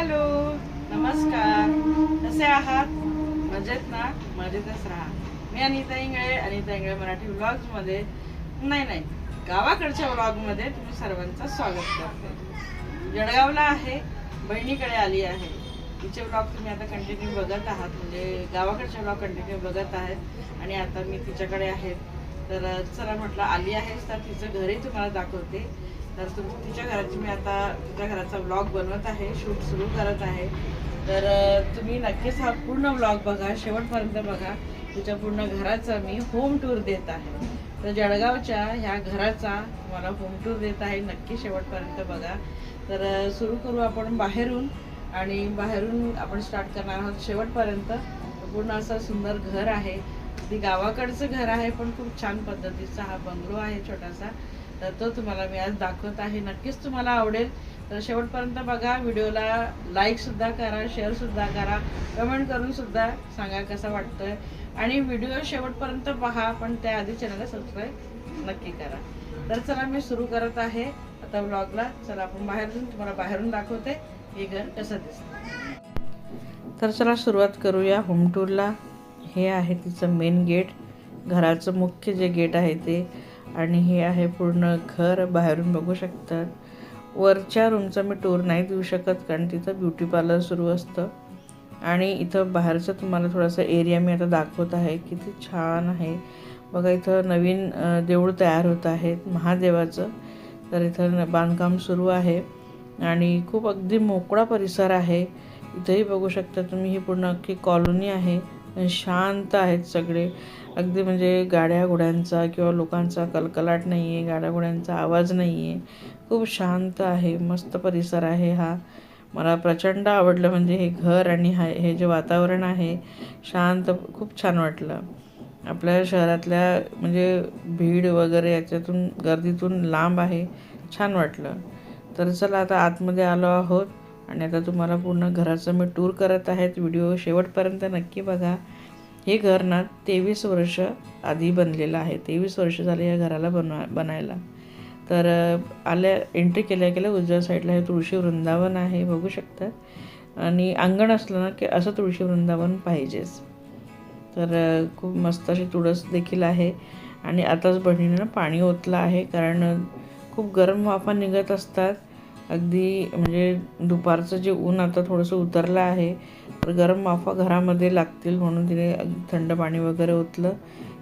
Hello. नमस्कार. कसे आहात? मजेत ना? मजेतच राहा. मी अनिता इंगळे अनिता इंगळे मराठी व्लॉग्समध्ये नाही नाही. गावाकडच्या व्लॉगमध्ये तुम्ही सर्वांचं स्वागत करते. जळगावला आहे. बहिणीकडे आली आहे. तिचे व्लॉग तुम्ही आता कंटिन्यू बघत आहात. म्हणजे गावाकडचे व्लॉग कंटिन्यू बघत आहेत. आणि आता मी तिच्याकडे आहे. तर चला म्हटलं आली आहेस तर तिचं घरही तुम्हाला दाखवते. तर तुम तिच्या घराची मी आता तिच्या घराचा व्लॉग बनवत आहे शूट सुरू करत आहे. तर तुम्ही नक्कीच हा पूर्ण व्लॉग बघा शेवटपर्यंत बघा. तिच्या पूर्ण घराचा मी होम टूर देत आहे. तर जळगावच्या ह्या घराचा मला होम टूर देत आहे नक्की शेवटपर्यंत बघा. तर सुरू करू आपण बाहेरून. आणि बाहेरून आपण स्टार्ट करणार आहोत शेवटपर्यंत. पूर्ण असं सुंदर घर आहे. अगदी गावाकडचं घर आहे पण खूप छान पद्धतीचा हा बंगलो आहे छोटासा. तर तो तुम्हाला मी आज दाखवत आहे. नक्कीच तुम्हाला आवडेल. तर शेवटपर्यंत बघा व्हिडिओला लाईकसुद्धा करा शेअरसुद्धा करा कमेंट करूनसुद्धा सांगा कसा वाटतोय. आणि व्हिडिओ शेवटपर्यंत पहा पण त्याआधी चॅनलला सबस्क्राईब नक्की करा. तर चला मी सुरू करत आहे आता ब्लॉगला चला आपण बाहेरून तुम्हाला बाहेरून दाखवते हे घर कसं दिसतं. तर चला सुरुवात करूया. होम टूरला हे आहे तिचं मेन गेट घराचं मुख्य जे गेट आहे ते आणि हे आहे पूर्ण घर बाहेरून बघू शकतात. वरच्या रूमचा मी टूर नाही देऊ शकत कारण तिथं ब्युटी पार्लर सुरू असतं. आणि इथं बाहेरचं तुम्हाला थोडासा एरिया मी आता दाखवत आहे किती छान आहे. बघा इथं नवीन देऊळ तयार होत आहे महादेवाचं. तर इथं न- बांधकाम सुरू आहे. आणि खूप अगदी मोकळा परिसर आहे. इथंही बघू शकता तुम्ही ही पूर्ण अख्खी कॉलनी आहे. शांत आहेत सगळे. अगदी म्हणजे गाड्या घोड्यांचा किंवा लोकांचा कलकलाट नाही आहे गाड्या घोड्यांचा आवाज नाही आहे खूप शांत आहे मस्त परिसर आहे हा. मला प्रचंड आवडलं म्हणजे हे घर आणि हा हे जे वातावरण आहे शांत खूप छान वाटलं. आपल्या शहरातल्या म्हणजे भीड वगैरे याच्यातून गर्दीतून लांब आहे छान वाटलं. तर चला आता आतमध्ये आलो आहोत. आणि आता तुम्हाला पूर्ण घराचं मी टूर करत आहेत. व्हिडिओ शेवटपर्यंत नक्की बघा. हे घर ना तेवीस वर्ष आधी बनलेलं आहे. तेवीस वर्ष झाले या घराला बनवा बनायला. तर आल्या एंट्री केल्या केल्या उजव्या साईडला हे तुळशी वृंदावन आहे. बघू शकता. आणि अंगण असलं ना की असं तुळशी वृंदावन पाहिजेच. तर खूप मस्त अशी तुळस देखील आहे. आणि आताच बहिणीनं पाणी ओतलं आहे कारण खूप गरम वाफा निघत असतात. अगदी म्हणजे दुपारचं जे ऊन आता थोडंसं उतरलं आहे तर गरम माफा घरामध्ये लागतील म्हणून तिने थंड पाणी वगैरे ओतलं.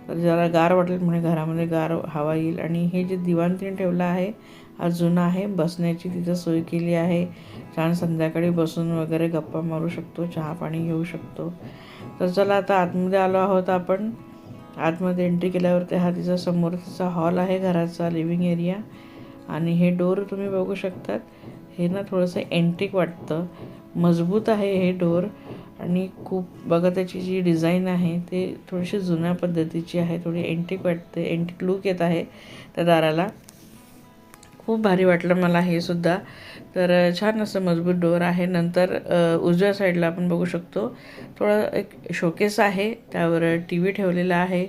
तर जरा गार वाटेल म्हणे घरामध्ये गार हवा येईल. आणि हे जे दिवाण तिने ठेवलं आहे हा जुना आहे बसण्याची तिथं सोय केली आहे. छान संध्याकाळी बसून वगैरे गप्पा मारू शकतो चहा पाणी घेऊ शकतो. तर चला आता आतमध्ये आलो आहोत आपण. आतमध्ये एंट्री केल्यावरती हा तिचा समोर तिचा हॉल आहे घराचा लिव्हिंग एरिया आणि हे डोर तुम्ही बघू शकतात. हे ना थोडंसं एंटिक वाटतं. मजबूत आहे हे डोर. आणि खूप बघा त्याची जी डिझाईन आहे ते थोडीशी जुन्या पद्धतीची आहे. थोडी एंटिक वाटते एंटिक लुक येत आहे त्या दाराला. खूप भारी वाटलं मला हे सुद्धा. तर छान असं मजबूत डोर आहे. नंतर उजव्या साईडला आपण बघू शकतो. थोडं एक शोकेस आहे. त्यावर टी व्ही ठेवलेला आहे.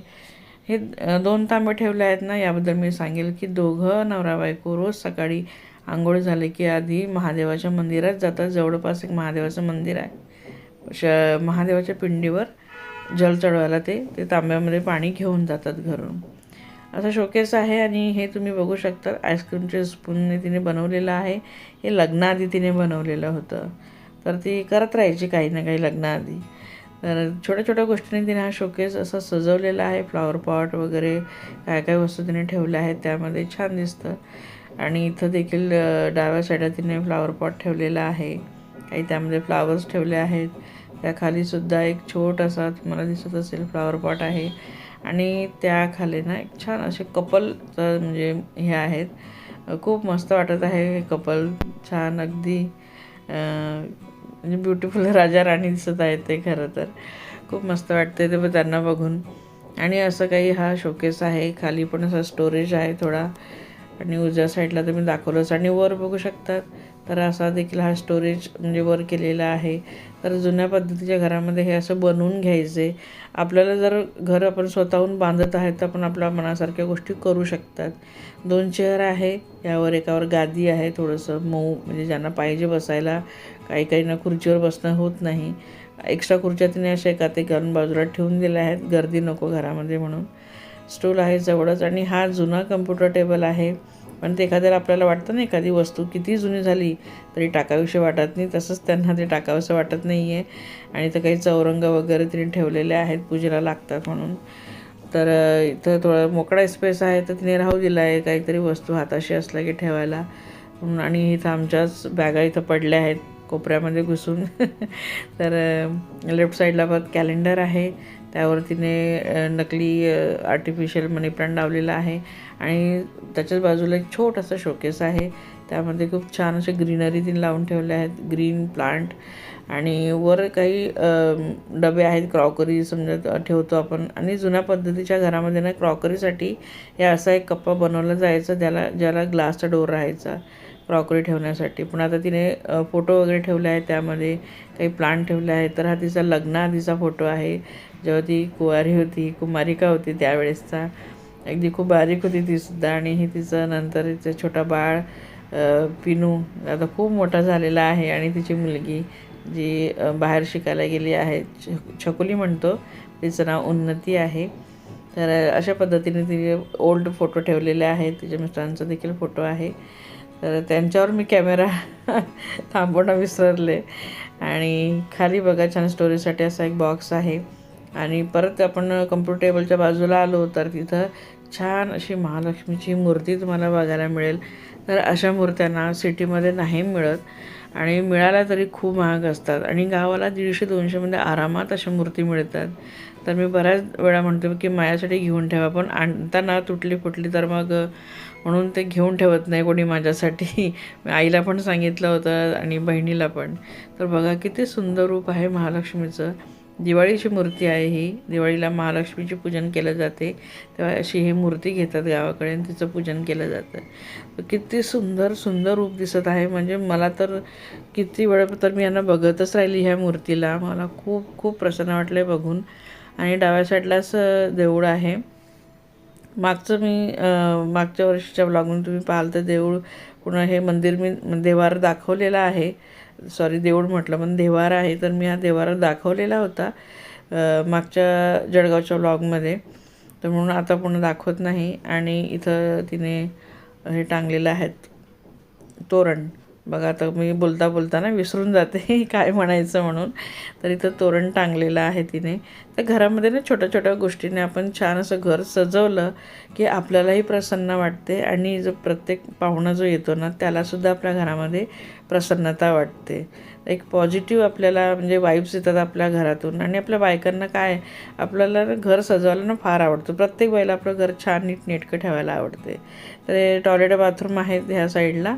हे दोन तांबे ठेवले आहेत ना याबद्दल मी सांगेल की दोघं नवरा बायको रोज सकाळी आंघोळ झाले की आधी महादेवाच्या मंदिरात जातात. जवळपास एक महादेवाचं मंदिर आहे. श महादेवाच्या पिंडीवर जल चढवायला ते ते तांब्यामध्ये पाणी घेऊन जातात घरून. असा शोकेस आहे आणि हे तुम्ही बघू शकता. आईस्क्रीमच्या स्पूनने तिने बनवलेलं आहे. हे लग्नाआधी तिने बनवलेलं होतं. तर ती करत राहायची काही ना काही लग्नाआधी. तर छोट्या छोट्या गोष्टींनी तिने हा शोकेस असा सजवलेला आहे. फ्लॉवर पॉट वगैरे काय काय वस्तू तिने ठेवल्या आहेत त्यामध्ये छान दिसतं. आणि इथं देखील डाव्या साईडला तिने फ्लॉवर पॉट ठेवलेला आहे. काही त्यामध्ये फ्लावर्स ठेवले आहेत. त्या खाली सुद्धा एक छोटासा तुम्हाला दिसत असेल फ्लॉवर पॉट आहे. आणि त्याखाली ना एक छान असे कपलचं म्हणजे हे आहेत. खूप मस्त वाटत आहे हे कपल छान अगदी म्हणजे ब्युटिफुल राजा राणी दिसत आहेत ते खरं तर. खूप मस्त वाटते ते त्यांना बघून. आणि असं काही हा शोकेस आहे. खाली पण असा स्टोरेज आहे थोडा. आणि उजव्या साईडला तुम्ही दाखवलंच. आणि वर बघू शकतात. तर असा देखील हा स्टोरेज म्हणजे वर केलेला आहे. तर जुन्या पद्धतीच्या घरामध्ये हे असं बनवून घ्यायचे. आपल्याला जर घर आपण स्वतःहून बांधत आहे तर आपण आपल्या मनासारख्या गोष्टी करू शकतात. दोन चेअर आहे यावर एकावर गादी आहे थोडंसं मऊ म्हणजे ज्यांना पाहिजे बसायला काही काहींना खुर्चीवर बसणं होत नाही. एक्स्ट्रा खुर्च्या तिने अशा एका ते घालून बाजूला ठेवून दिल्या आहेत गर्दी नको घरामध्ये म्हणून. स्टूल आहे जवळच आणि हा जुना कम्प्युटर टेबल आहे. पण ते एखाद्याला आपल्याला वाटतं ना एखादी वस्तू किती जुनी झाली तरी टाकावीशी वाटत नाही. तसंच त्यांना ते टाकावंसं वाटत नाही आहे आणि तर काही चौरंग वगैरे तिने ठेवलेले आहेत पूजेला लागतात म्हणून. तर इथं थोडं मोकळा स्पेस आहे तर तिने राहू दिला आहे काहीतरी वस्तू हाताशी असल्या की ठेवायला. म्हणून आणि इथं आमच्याच बॅगा इथं पडल्या आहेत कोपऱ्यामध्ये घुसून. तर लेफ्ट साईडला पण कॅलेंडर आहे. त्यावर तिने नकली आर्टिफिशियल मनी प्लांट लावलेला आहे. आणि त्याच्याच बाजूला एक छोटासा शोकेस आहे. त्यामध्ये खूप छान असे ग्रीनरी तिने लावून ठेवले आहेत. ग्रीन प्लांट आणि वर काही डबे आहेत क्रॉकरी समजा ठेवतो आपण. आणि जुन्या पद्धतीच्या घरामध्ये ना क्रॉकरीसाठी हे असा एक कप्पा बनवला जायचा ज्याला ज्याला ग्लासचा डोर राहायचा क्रॉकरी ठेवण्यासाठी. पण आता तिने फोटो वगैरे ठेवले आहेत त्यामध्ये. काही प्लांट ठेवले आहेत. तर हा तिचा लग्नाआधीचा फोटो आहे. जेव्हा ती कुवारी होती कुमारिका होती त्यावेळेसचा. अगदी खूप बारीक होती ती सुद्धा आणि ही तिचं नंतर तिचं छोटा बाळ पिनू आता खूप मोठा झालेला आहे आणि तिची मुलगी जी बाहेर शिकायला गेली आहे छ छकुली म्हणतो तिचं नाव उन्नती आहे. तर अशा पद्धतीने तिने ओल्ड फोटो ठेवलेले आहेत तिच्या मिस्टरांचा देखील फोटो आहे. तर त्यांच्यावर मी कॅमेरा थांबवणं विसरले. आणि खाली बघा छान स्टोरीसाठी असा एक बॉक्स आहे. आणि परत आपण कम्प्युटर टेबलच्या बाजूला आलो तर तिथं छान अशी महालक्ष्मीची मूर्ती तुम्हाला बघायला मिळेल. तर अशा मूर्त्यांना सिटीमध्ये नाही मिळत आणि मिळाल्या तरी खूप महाग असतात. आणि गावाला दीडशे दोनशेमध्ये म्हणजे आरामात अशा मूर्ती मिळतात. तर मी बऱ्याच वेळा म्हणतो की माझ्यासाठी घेऊन ठेवा पण आणताना तुटली फुटली तर मग म्हणून ते घेऊन ठेवत नाही कोणी माझ्यासाठी. आईला पण सांगितलं होतं आणि बहिणीला पण. तर बघा किती सुंदर रूप आहे महालक्ष्मीचं. दिवाळीची मूर्ती आहे ही. दिवाळीला महालक्ष्मीचे पूजन केलं जाते. तेव्हा अशी ही मूर्ती घेतात गावाकडे आणि तिचं पूजन केलं जातं. किती सुंदर सुंदर रूप दिसत आहे. म्हणजे मला तर किती वेळ तर मी यांना बघतच राहिली ह्या मूर्तीला. मला खूप खूप प्रसन्न वाटलं आहे बघून. आणि डाव्या साईडलाच देऊळ आहे. मागचं मी मागच्या वर्षीच्या ब्लॉगून तुम्ही पाहाल तर देऊळ पुन्हा हे मंदिर मी देवार दाखवलेलं आहे. सॉरी देऊळ म्हटलं पण देवार आहे तर मी हा देवारा दाखवलेला होता मागच्या जळगावच्या ब्लॉगमध्ये तर म्हणून आता पुन्हा दाखवत नाही आणि इथं तिने हे टांगलेलं आहेत तोरण. बघा आता मी बोलता बोलता ना विसरून जाते काय म्हणायचं म्हणून. तर इथं तोरण टांगलेलं आहे तिने. तर घरामध्ये ना छोट्या छोट्या गोष्टीने आपण छान असं घर सजवलं की आपल्यालाही प्रसन्न वाटते आणि जो प्रत्येक पाहुणा जो येतो ना त्यालासुद्धा आपल्या घरामध्ये प्रसन्नता वाटते. एक पॉझिटिव्ह आपल्याला म्हणजे वाईब्स येतात आपल्या घरातून. आणि आपल्या बायकांना काय आपल्याला घर सजवायला ना फार आवडतं. प्रत्येक बाईला आपलं घर छान नीट नेटकं ठेवायला आवडते. तर टॉयलेट बाथरूम आहेत ह्या साईडला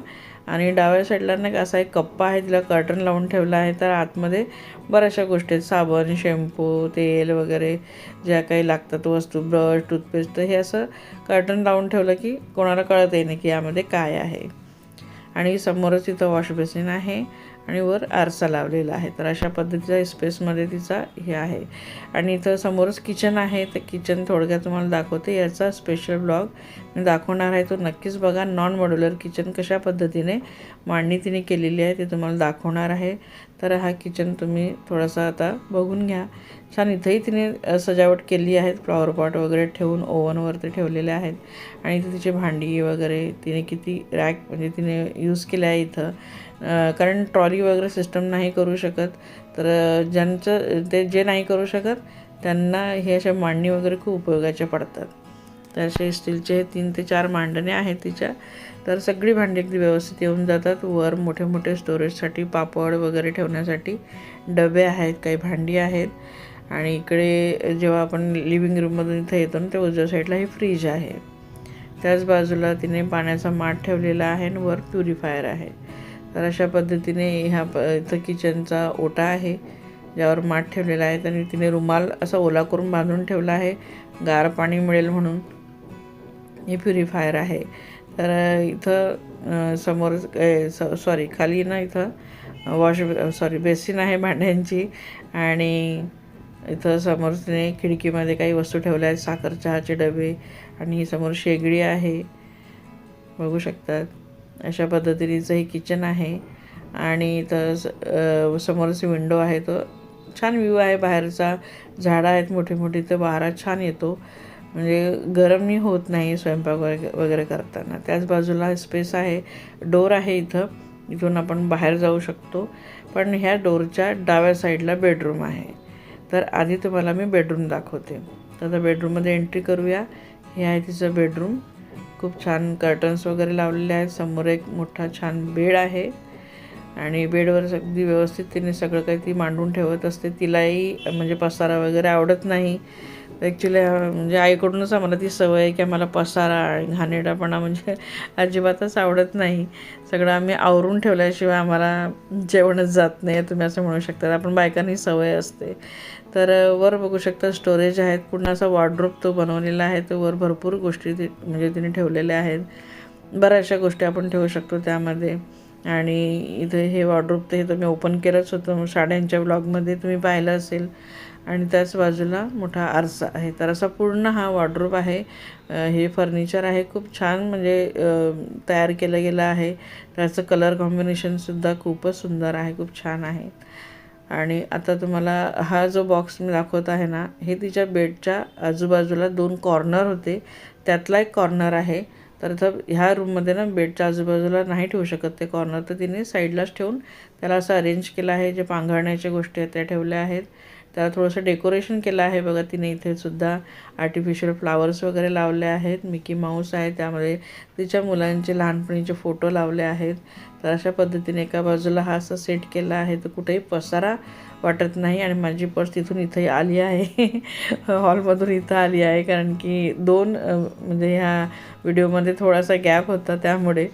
आणि डाव्या साईडला ना असा एक कप्पा आहे तिला कर्टन लावून ठेवला आहे. तर आतमध्ये बऱ्याचशा गोष्टी आहेत. साबण शॅम्पू तेल वगैरे ज्या काही लागतात वस्तू ब्रश टूथपेस्ट हे असं कर्टन लावून ठेवलं की कोणाला कळत नाही की यामध्ये काय आहे. आणि समोरच इथं वॉश बेसिन आहे. आणि वर आरसा लावलेला आहे. तर अशा पद्धतीचा स्पेसमध्ये तिचा हे आहे. आणि इथं समोरच किचन आहे. तर किचन थोडक्यात तुम्हाला दाखवते. याचा स्पेशल ब्लॉग मी दाखवणार आहे. तो नक्कीच बघा. नॉन मॉड्युलर किचन कशा पद्धतीने मांडणी तिने केलेली आहे ते तुम्हाला दाखवणार आहे. तर हा किचन तुम्ही थोडासा आता बघून घ्या. छान इथंही तिने सजावट केली आहे फ्लॉवर पॉट वगैरे ठेवून ओव्हनवरती ठेवलेले आहेत. आणि इथे तिचे भांडी वगैरे तिने किती रॅक म्हणजे तिने यूज केले आहे इथं. कारण ट्रॉली वगैरे सिस्टम नाही करू शकत. तर ज्यांचं ते जे नाही करू शकत त्यांना हे अशा मांडणी वगैरे खूप उपयोगाच्या पडतात. तर असे स्टीलचे तीन ते चार मांडणे आहेत तिच्या. तर सगळी भांडी अगदी व्यवस्थित येऊन जातात. वर मोठे मोठे स्टोरेजसाठी पापड वगैरे ठेवण्यासाठी डबे आहेत काही भांडी आहेत. आणि इकडे जेव्हा आपण लिव्हिंग रूममधून इथं येतो ना त्या उजव्या साईडला हे फ्रीज आहे. त्याच बाजूला तिने पाण्याचा माठ ठेवलेला आहे आणि वर प्युरिफायर आहे. तर अशा पद्धतीने ह्या प इथं किचनचा ओटा आहे ज्यावर माठ ठेवलेला आहे. आणि तिने रुमाल असा ओला करून बांधून ठेवला आहे. गार पाणी मिळेल म्हणून. हे प्युरिफायर आहे. तर इथं समोर सॉरी खाली ना इथं वॉश सॉरी बेसिन आहे भांड्यांची आणि इथं समोर तिने खिडकीमध्ये काही वस्तू ठेवल्या आहेत साखर चहाचे डबे आणि समोर शेगडी आहे. बघू शकतात. अशा पद्धतीनेचं हे किचन आहे आणि इथं स- समोरच विंडो आहे. तो छान व्ह्यू आहे. बाहेरचा झाडं आहेत मोठी मोठी तर वारा छान येतो. म्हणजे गरमही होत नाही स्वयंपाक वगैरे वगैरे करताना. त्याच बाजूला स्पेस आहे डोर आहे इथं. इथून आपण बाहेर जाऊ शकतो. पण ह्या डोरच्या डाव्या साईडला बेडरूम आहे. तर आधी तुम्हाला मी बेडरूम दाखवते. तर आता बेडरूममध्ये एंट्री करूया. हे आहे तिचं बेडरूम खूप छान कर्टन्स वगैरे लावलेले आहेत. समोर एक मोठा छान बेड आहे. आणि बेडवर अगदी व्यवस्थित तिने सगळं काही ती मांडून ठेवत असते. तिलाही म्हणजे पसारा वगैरे आवडत नाही. ॲक्च्युली म्हणजे आईकडूनच आम्हाला ती सवय आहे की आम्हाला पसारा आणि घाणेरडापणा म्हणजे अजिबातच आवडत नाही. सगळं आम्ही आवरून ठेवल्याशिवाय आम्हाला जेवणच जात नाही तुम्ही असं म्हणू शकता. आपण बायकांनी सवय असते. तर वर बघू शकता स्टोरेज आहेत. पुन्हा असा वॉर्ड्रोप तो बनवलेला आहे. तो वर भरपूर गोष्टी ती म्हणजे तिने ठेवलेल्या आहेत. बऱ्याचशा गोष्टी आपण ठेवू शकतो त्यामध्ये. आणि इथे हे वॉर्ड्रोप ते हे तुम्ही ओपन केलंच होतं. साड्यांच्या ब्लॉगमध्ये तुम्ही पाहिलं असेल. आणि त्याच बाजूला मोठा आरसा आहे. तर असा पूर्ण हा वॉर्ड्रोप आहे. हे फर्निचर आहे. खूप छान म्हणजे तयार केलं गेलं आहे. त्याचं कलर कॉम्बिनेशनसुद्धा खूपच सुंदर आहे. खूप छान आहे. आणि आता तुम्हाला हा जो बॉक्स मी दाखवत आहे ना हे तिच्या बेडच्या आजूबाजूला दोन कॉर्नर होते. त्यातला एक कॉर्नर आहे. तर तर ह्या रूममध्ये ना बेडच्या आजूबाजूला नाही ठेवू शकत ते कॉर्नर तर तिने साईडलाच ठेवून त्याला असं अरेंज केलं आहे. जे पांघरण्याच्या गोष्टी आहेत त्या ठेवल्या आहेत. त्याला थोडंसं डेकोरेशन केलं आहे बघा तिने इथे सुद्धा आर्टिफिशियल फ्लावर्स वगैरे लावले आहेत. मिकी माऊस आहे त्यामध्ये तिच्या मुलांचे लहानपणीचे फोटो लावले आहेत. तर अशा पद्धतीने एका बाजूला हा असा सेट केला आहे. तर कुठेही पसारा वाटत नाही आणि माझी पर्स तिथून इथं आली आहे. हॉलमधून इथं आली आहे कारण की दोन म्हणजे ह्या व्हिडिओमध्ये थोडासा गॅप होता त्यामुळे.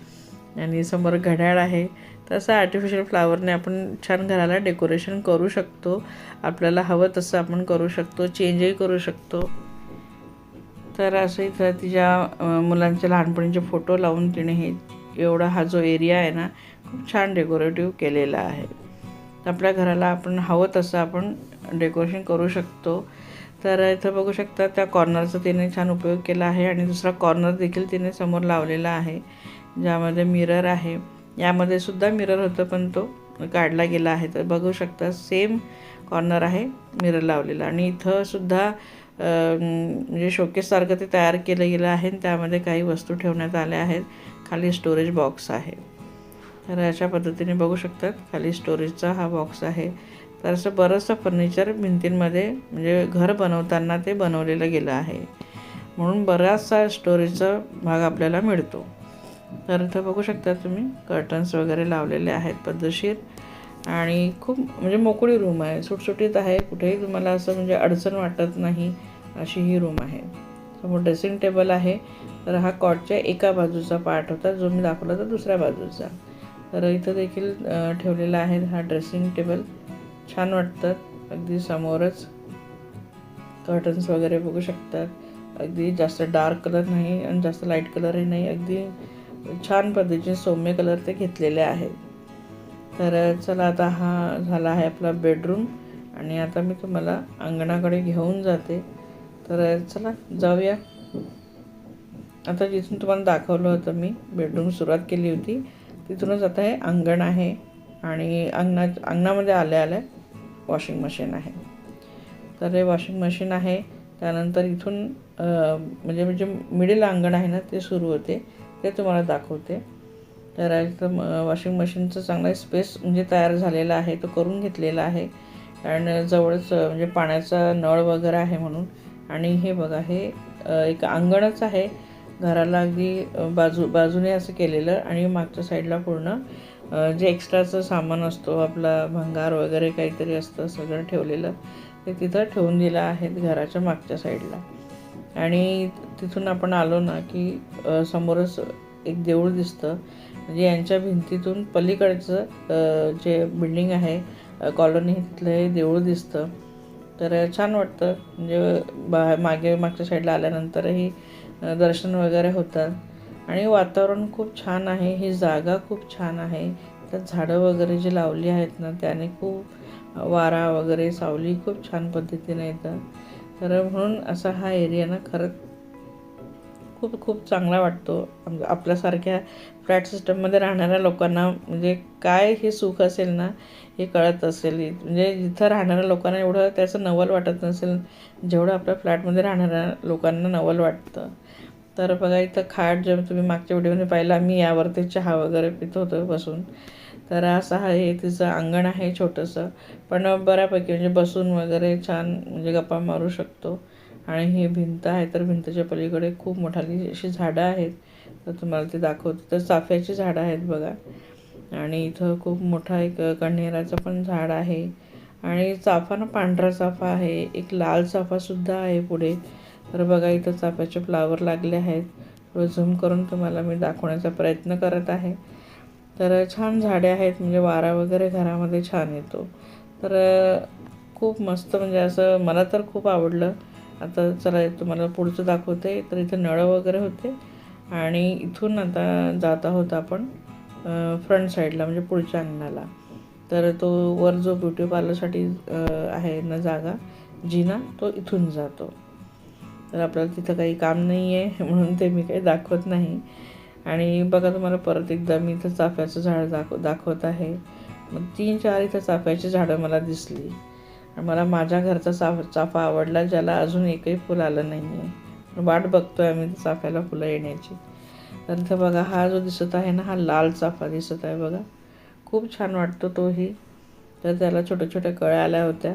आणि समोर घड्याळ आहे. तसं आर्टिफिशियल फ्लावरने आपण छान घराला डेकोरेशन करू शकतो. आपल्याला हवं तसं आपण करू शकतो चेंजही करू शकतो. तर असं इथं तिच्या मुलांचे लहानपणीचे फोटो लावून तिने हे एवढा हा जो एरिया आहे ना खूप छान डेकोरेटिव्ह केलेला आहे. आपल्या घराला आपण हवं तसं आपण डेकोरेशन करू शकतो. तर इथं बघू शकता त्या कॉर्नरचा तिने छान उपयोग केला आहे आणि दुसरा कॉर्नर देखील तिने समोर लावलेला आहे ज्यामध्ये मिरर आहे. यामध्ये सुद्धा मिरर होतं पण तो काढला गेला आहे. तर बघू शकता सेम कॉर्नर आहे मिरर लावलेला. आणि इथं सुद्धा म्हणजे शोकेससारखं ते तयार केलं गेलं आहे. आणि त्यामध्ये काही वस्तू ठेवण्यात आल्या आहेत. खाली स्टोरेज बॉक्स आहे. तर अशा पद्धतीने बघू शकतात खाली स्टोरेजचा हा बॉक्स आहे. तर असं बरंचसं फर्निचर भिंतींमध्ये म्हणजे घर बनवताना ते बनवलेलं गेलं आहे. म्हणून बराचसा स्टोरेजचा भाग आपल्याला मिळतो. तर इथं बघू शकता तुम्ही कर्टन्स वगैरे लावलेले आहेत पद्धतशीर. आणि खूप म्हणजे मोकळी रूम आहे सुटसुटीत आहे. कुठेही तुम्हाला असं म्हणजे अडचण वाटत नाही अशी ही रूम आहे. समोर ड्रेसिंग टेबल आहे. तर हा कॉटच्या एका बाजूचा पार्ट होता जो मी दाखवला तर दुसऱ्या बाजूचा. तर इथं देखील ठेवलेला आहे हा ड्रेसिंग टेबल छान वाटतं अगदी समोरच. कर्टन्स वगैरे बघू शकतात. अगदी जास्त डार्क कलर नाही आणि जास्त लाइट कलरही नाही. अगदी छान पद्धतीचे सौम्य कलर ते घेतलेले आहेत. तर चला आता हा झाला आहे आपला बेडरूम आणि आता मी तुम्हाला अंगणाकडे घेऊन जाते. तर चला जाऊया. आता जिथून तुम्हाला दाखवलं होतं मी बेडरूम सुरुवात केली होती तिथूनच आता हे अंगण आहे आणि अंगणा अंगणामध्ये आल्या आल्या वॉशिंग मशीन आहे. तर हे वॉशिंग मशीन आहे त्यानंतर इथून म्हणजे म्हणजे मिडल अंगण आहे ना ते सुरू होते. ते तुम्हाला दाखवते. तर इथं वॉशिंग मशीनचं चांगला स्पेस म्हणजे तयार झालेला आहे तो करून घेतलेला आहे. कारण जवळच म्हणजे पाण्याचा नळ वगैरे आहे म्हणून. आणि हे बघा हे एक अंगणच आहे. घराला अगदी बाजू बाजूने असं केलेलं आणि मागच्या साईडला पूर्ण जे एक्स्ट्राचं सामान असतो आपला भंगार वगैरे काहीतरी असतं सगळं ठेवलेलं. ते तिथं ठेवून दिलं आहे घराच्या मागच्या साईडला आणि तिथून आपण आलो ना की समोरच एक देऊळ दिसतं. म्हणजे यांच्या भिंतीतून पलीकडचं जे बिल्डिंग आहे कॉलनी तिथलं हे देऊळ दिसतं. तर छान वाटतं. म्हणजे बा मागे मागच्या साईडला आल्यानंतरही दर्शन वगैरे होतात आणि वातावरण खूप छान आहे. ही जागा खूप छान आहे. त्यात झाडं वगैरे जी लावली आहेत ना त्याने खूप वारा वगैरे सावली खूप छान पद्धतीने येतं. तर म्हणून असा हा एरिया ना खरंच खूप खूप चांगला वाटतो. आपल्यासारख्या फ्लॅट सिस्टममध्ये राहणाऱ्या लोकांना म्हणजे काय हे सुख असेल ना हे कळत असेल. म्हणजे इथं राहणाऱ्या लोकांना एवढं त्याचं नवल वाटत नसेल जेवढं आपल्या फ्लॅटमध्ये राहणाऱ्या लोकांना नवल वाटतं. तर बघा इथं खाट जेव्हा तुम्ही मागच्या व्हिडिओमध्ये पाहिला मी यावरती चहा वगैरे पित होतो बसून. तर असं आहे हे तिचं अंगण आहे छोटंसं. पण बऱ्यापैकी म्हणजे बसून वगैरे छान म्हणजे गप्पा मारू शकतो. आणि ही भिंत आहे तर भिंतच्या पलीकडे खूप मोठाली अशी झाडं आहेत. तर तुम्हाला ते दाखवते. तर चाफ्याची झाडं आहेत बघा. आणि इथं खूप मोठा एक कण्हेराचं पण झाड आहे. आणि चाफा ना पांढरा चाफा आहे. एक लाल चाफासुद्धा आहे पुढे. तर बघा इथं चाफ्याचे फ्लावर लागले आहेत. झूम करून तुम्हाला मी दाखवण्याचा प्रयत्न करत आहे. तर छान झाडे आहेत म्हणजे वारा वगैरे घरामध्ये छान येतो. तर खूप मस्त म्हणजे असं मला तर खूप आवडलं. आता चला तुम्हाला पुढचं दाखवते. तर इथं नळं वगैरे होते आणि इथून आता जात आहोत आपण फ्रंट साईडला म्हणजे पुढच्या अंगणाला. तर तो वर जो ब्युटी पार्लरसाठी आहे ना जागा जिना तो इथून जातो. तर आपल्याला तिथं काही काम नाही आहे म्हणून ते मी काही दाखवत नाही. आणि बघा तुम्हाला परत एकदा मी इथं चाफ्याचं झाड दाखव दाखवत आहे. मग तीन चार इथं चाफ्याची झाडं मला दिसली. मला माझ्या घरचा चाफ चाफा आवडला ज्याला अजून एकही फुल आलं नाही आहे वाट बघतो आहे आम्ही चाफ्याला फुलं येण्याची. तर इथं बघा हा जो दिसत आहे ना हा लाल चाफा दिसत आहे बघा. खूप छान वाटतो तोही. तर त्याला छोट्या छोट्या कळ्या आल्या होत्या.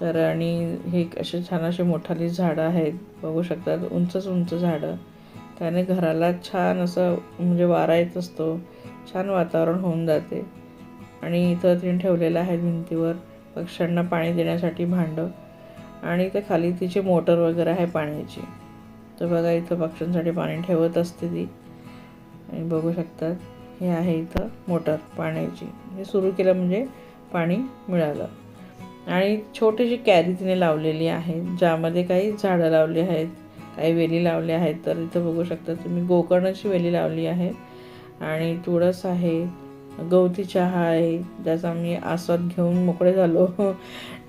तर आणि हे असे छान असे मोठाली झाडं आहेत. बघू शकतात उंचच उंच झाडं. त्याने घराला छान असं म्हणजे वारा येत असतो. छान वातावरण होऊन जाते. आणि इथं तिने ठेवलेलं आहे भिंतीवर पक्ष्यांना पाणी देण्यासाठी भांडं. आणि ते खाली तिची मोटर वगैरे आहे पाण्याची. तर बघा इथं पक्ष्यांसाठी पाणी ठेवत असते ती. आणि बघू शकतात हे आहे इथं मोटर पाण्याची. हे सुरू केलं म्हणजे पाणी मिळालं. आणि छोटीशी कॅरी तिने लावलेली आहे ज्यामध्ये काही झाडं लावली आहेत. काही वेली लावल्या आहेत तर इथं बघू शकता तुम्ही गोकर्णाची वेली लावली आहे. आणि तुळस आहे गवती चहा आहे ज्याचा मी आस्वाद घेऊन मोकळे झालो.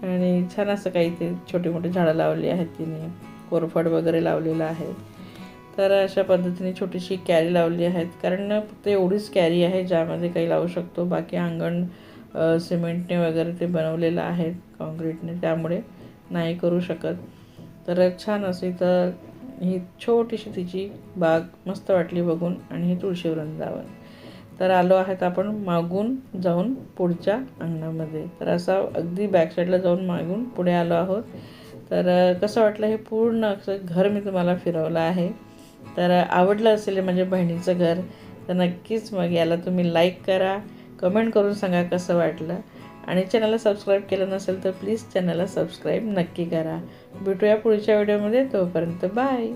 आणि छान असं काही ते छोटे मोठे झाडं लावली आहेत तिने कोरफड वगैरे लावलेलं आहे. तर अशा पद्धतीने छोटीशी कॅरी लावली आहेत कारण फक्त एवढीच कॅरी आहे ज्यामध्ये काही लावू शकतो. बाकी अंगण सिमेंटने वगैरे ते बनवलेलं आहे कॉन्क्रीटने त्यामुळे नाही करू शकत. तर छान असं इथं ही छोटीशी तिची बाग मस्त वाटली बघून आणि हे तुळशी वृंदावन तर आलो आहेत आपण मागून जाऊन पुढच्या अंगणामध्ये. तर असा अगदी बॅकसाईडला जाऊन मागून पुढे आलो आहोत. तर कसं वाटलं हे पूर्ण असं घर मी तुम्हाला फिरवलं आहे. तर आवडलं असेल माझ्या बहिणीचं घर तर नक्कीच मग याला तुम्ही लाईक करा. कमेंट करून सांगा कसं वाटलं. आणि चॅनलला सबस्क्राईब केलं नसेल तर प्लीज चॅनलला सबस्क्राईब नक्की करा. भेटूया पुढच्या व्हिडिओमध्ये. तोपर्यंत बाय.